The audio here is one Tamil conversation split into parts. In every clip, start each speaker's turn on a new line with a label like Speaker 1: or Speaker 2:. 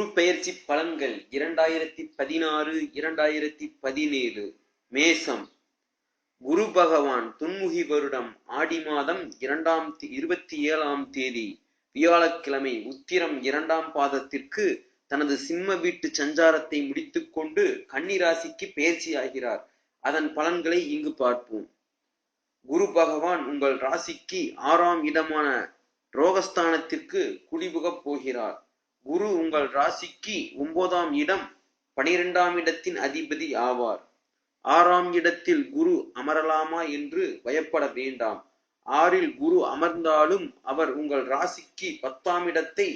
Speaker 1: குரு பெயர்ச்சி பலன்கள் இரண்டாயிரத்தி பதினாறு இரண்டாயிரத்தி பதினேழு. மேசம். குரு பகவான் துன்முகி வருடம் ஆடி மாதம் இரண்டாம் இருபத்தி ஏழாம் தேதி வியாழக்கிழமை உத்திரம் இரண்டாம் பாதத்திற்கு தனது சிம்ம வீட்டு சஞ்சாரத்தை முடித்துக்கொண்டு கன்னி ராசிக்கு பெயர்ச்சியாகிறார் அதன் பலன்களை இங்கு பார்ப்போம். குரு பகவான் உங்கள் ராசிக்கு ஆறாம் இடமான ரோகஸ்தானத்திற்கு குடிபுகப் போகிறார். குரு உங்கள் ராசிக்கு ஒன்பதாம் இடம் பனிரெண்டாம் இடத்தின் அதிபதி ஆவார். ஆறாம் இடத்தில் குரு அமரலாமா என்று பயப்பட வேண்டாம். ஆறில் குரு அமர்ந்தாலும் அவர் உங்கள் ராசிக்கு பத்தாம் இடத்தை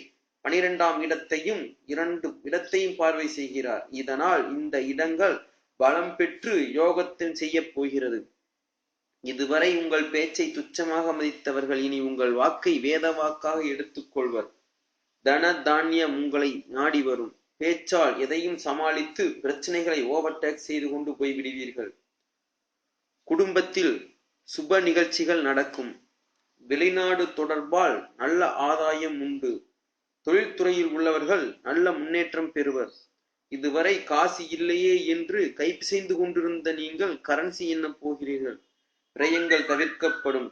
Speaker 1: பனிரெண்டாம் இடத்தையும் இரண்டு இடத்தையும் பார்வை செய்கிறார். இதனால் இந்த இடங்கள் பலம் பெற்று யோகத்தின் செய்ய போகிறது. இதுவரை உங்கள் பேச்சை துச்சமாக மதித்தவர்கள் இனி உங்கள் வாக்கை வேத வாக்காக எடுத்துக்கொள்வர். தன தானியம் உங்களை நாடி வரும். பேச்சால் எதையும் சமாளித்து பிரச்சனைகளை ஓவர்டேக் செய்து கொண்டு போய்விடுவீர்கள். குடும்பத்தில் சுப நிகழ்ச்சிகள் நடக்கும். வெளிநாடு தொடர்பால் நல்ல ஆதாயம் உண்டு. தொழில்துறையில் உள்ளவர்கள் நல்ல முன்னேற்றம் பெறுவர். இதுவரை காசு இல்லையே என்று கைப்பிசைந்து கொண்டிருந்த நீங்கள் கரன்சி என்ன போகிறீர்கள். விரயங்கள் தவிர்க்கப்படும்.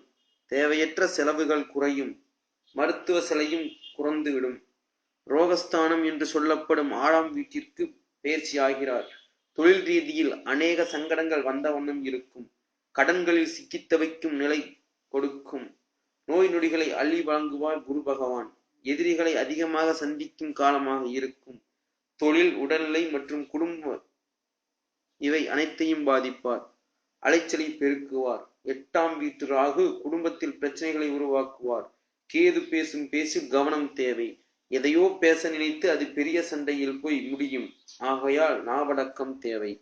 Speaker 1: தேவையற்ற செலவுகள் குறையும். மருத்துவ சிலையும் குறைந்துவிடும். ரோகஸ்தானம் என்று சொல்லப்படும் ஆறாம் வீட்டிற்கு பயிற்சி ஆகிறார். தொழில் ரீதியில் அநேக சங்கடங்கள் வந்த வண்ணம் இருக்கும். கடன்களில் சிக்கி தவிக்கும் நிலை கொடுக்கும். நோய் நொடிகளை அள்ளி வழங்குவார் குரு பகவான். எதிரிகளை அதிகமாக சந்திக்கும் காலமாக இருக்கும். தொழில் உடல்நிலை மற்றும் குடும்ப இவை அனைத்தையும் பாதிப்பார். அலைச்சலை பெருக்குவார். எட்டாம் வீட்டு ராகு குடும்பத்தில் பிரச்சனைகளை உருவாக்குவார். கேது பேசும் பேச்சு கவனம் தேவை. எதையோ பேச நினைத்து அது பெரிய சண்டையில் போய் முடியும். ஆகையால் நாவடக்கம் தேவை.